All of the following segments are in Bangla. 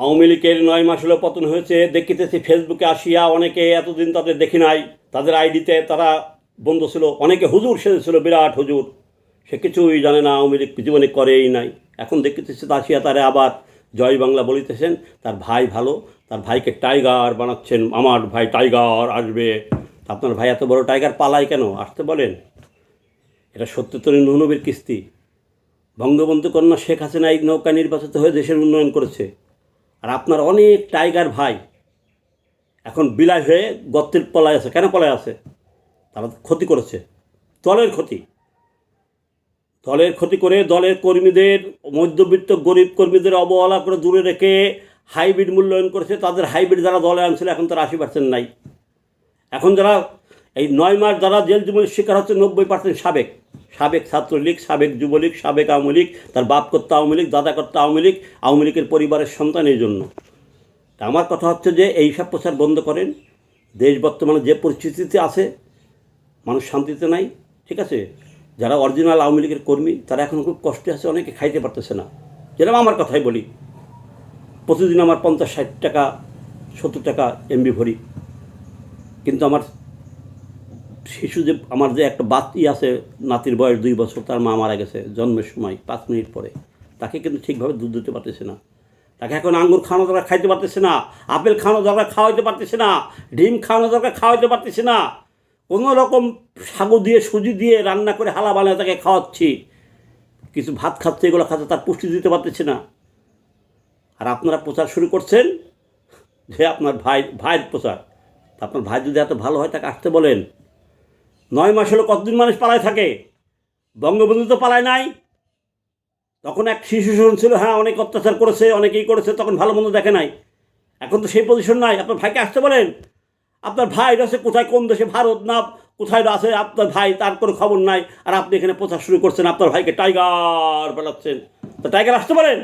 আওয়ামী লীগের নয় মাস হলো পতন হয়েছে। দেখিতেছি ফেসবুকে আসিয়া অনেকে এতদিন তাদের দেখি নাই। তাদের আইডিতে তারা বন্ধ ছিল। অনেকে হুজুর সেজেছিল, বিরাট হুজুর। সে কিছুই জানে না, আওয়ামী লীগ জীবনে করেই নাই। এখন দেখিতেছি আসিয়া তারা আবার জয় বাংলা বলিতেছেন। তার ভাই ভালো, তার ভাইকে টাইগার বানাচ্ছেন। আমার ভাই টাইগার আসবে। আপনার ভাই এত বড় টাইগার পালায় কেন? আসতে বলেন। এটা সত্যতরী নবীর কিস্তি। বঙ্গবন্ধু কন্যা শেখ হাসিনা এই নৌকা নির্বাচিত হয়ে দেশের উন্নয়ন করেছে। আর আপনার অনেক টাইগার ভাই এখন বিলায় হয়ে গর্তের পলায় আছে। কেন পলায় আছে? তারা ক্ষতি করেছে। দলের ক্ষতি। দলের ক্ষতি করে দলের কর্মীদের, মধ্যবিত্ত গরিব কর্মীদের অবহেলা করে দূরে রেখে হাইব্রিড মূল্যায়ন করেছে। তাদের হাইব্রিড যারা দলে আনছিল, এখন তারা আশি পার্সেন্ট নাই। এখন যারা এই নয় মাস যারা জেল জীবনের শিকার হচ্ছে, নব্বই পার্সেন্ট সাবেক। সাবেক ছাত্রলীগ, সাবেক যুবলীগ, সাবেক আওয়ামী লীগ, তার বাপ করতে আওয়ামী লীগ দাদা করতে আওয়ামী লীগ, আওয়ামী লীগের পরিবারের সন্তান এই জন্য। আমার কথা হচ্ছে যে এই সব প্রচার বন্ধ করেন। দেশ বর্তমানে যে পরিস্থিতিতে আছে, মানুষ শান্তিতে নাই, ঠিক আছে? যারা অরিজিনাল আওয়ামী লীগের কর্মী, তারা এখন খুব কষ্টে আছে, অনেকে খাইতে পারতেছে না। যেরকম আমার কথাই বলি, প্রতিদিন আমার পঞ্চাশ ষাট টাকা, সত্তর টাকা এমবি ভরি। কিন্তু আমার শিশু যে, আমার যে একটা বাতি আছে, নাতির বয়স দুই বছর, তার মা মারা গেছে জন্মের সময়, পাঁচ মিনিট পরে। তাকে কিন্তু ঠিকভাবে দুধ দিতে পারতেছে না। তাকে এখন আঙ্গুর খাওয়ানো দরকার খাইতে পারতেছে না, আপেল খাওয়ানো দরকার খাওয়াইতে পারতেছে না, ডিম খাওয়ানো দরকার খাওয়াইতে পারতেছে না। কোনো রকম সাগু দিয়ে, সুজি দিয়ে রান্না করে হালা বানিয়ে তাকে খাওয়াচ্ছি। কিছু ভাত খাচ্ছে, এগুলো খাচ্ছে, তার পুষ্টি দিতে পারতেছে না। আর আপনারা প্রচার শুরু করছেন? যে আপনার ভাই, ভাইয়ের প্রচার। আপনার ভাই যদি এত ভালো হয়, তাকে আসতে বলেন। নয় মাস হলো কতদিন মানুষ পালায় থাকে? বঙ্গবন্ধু তো পালায় নাই। তখন এক শিশু শোষণ ছিল হ্যাঁ অনেক অত্যাচার করেছে, অনেকেই করেছে, তখন ভালো মন্দ দেখে নাই। এখন তো সেই পজিশন নাই। আপনার ভাইকে আসতে বলেন। আপনার ভাই আছে কোথায়? কোন দেশে? ভারত না কোথায় আছে আপনার ভাই, তার কোনো খবর নাই। আর আপনি এখানে প্রচার শুরু করছেন, আপনার ভাইকে টাইগার বেলাচ্ছেন তো টাইগার আসতে পারেন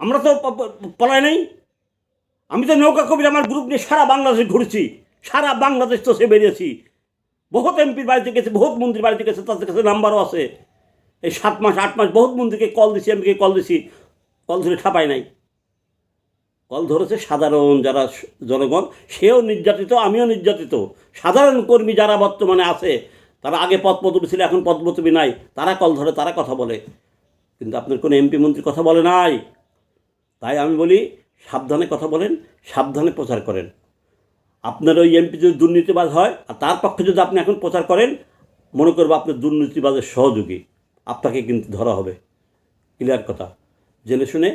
আমরা তো পলায় নেই। আমি তো নৌকা কবির, আমার গ্রুপ নিয়ে সারা বাংলাদেশে ঘুরেছি। সারা বাংলাদেশ তো সে বেরিয়েছি বহুত এমপির বাড়িতে গেছে, বহুত মন্ত্রীর বাড়িতে গেছে, তাদের কাছে নাম্বারও আছে। এই সাত মাস, আট মাস বহুত মন্ত্রীকে কল দিছি, এমপিকে কল দিছি, কল ধরে ঠাপায় নাই। কল ধরেছে সাধারণ যারা জনগণ, সেও নির্যাতিত, আমিও নির্যাতিত। সাধারণ কর্মী যারা বর্তমানে আছে, তারা আগে পদ পদবি ছিল, এখন পদ পদবি নাই। তারা কল ধরে, তারা কথা বলে। কিন্তু আপনার কোনো এমপি মন্ত্রী কথা বলে নাই। তাই আমি বলি, সাবধানে কথা বলেন, সাবধানে প্রচার করেন। আপনার ওই এমপি যদি দুর্নীতিবাজ হয়, আর তার পক্ষে যদি আপনি এখন প্রচার করেন, মনে করব আপনার দুর্নীতিবাজের সহযোগী। আপনাকে কিন্তু ধরা হবে। ক্লিয়ার কথা। জেনে শুনে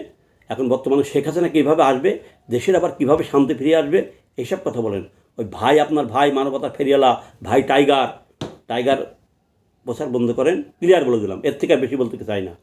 এখন বর্তমানে শেখ হাসিনা কীভাবে আসবে, দেশের আবার কীভাবে শান্তি ফিরিয়ে আসবে এইসব কথা বলেন। ওই ভাই আপনার ভাই মানবতা ফেরিয়ালা ভাই টাইগার টাইগার প্রচার বন্ধ করেন। ক্লিয়ার বলে দিলাম। এর থেকে বেশি বলতে চাই না।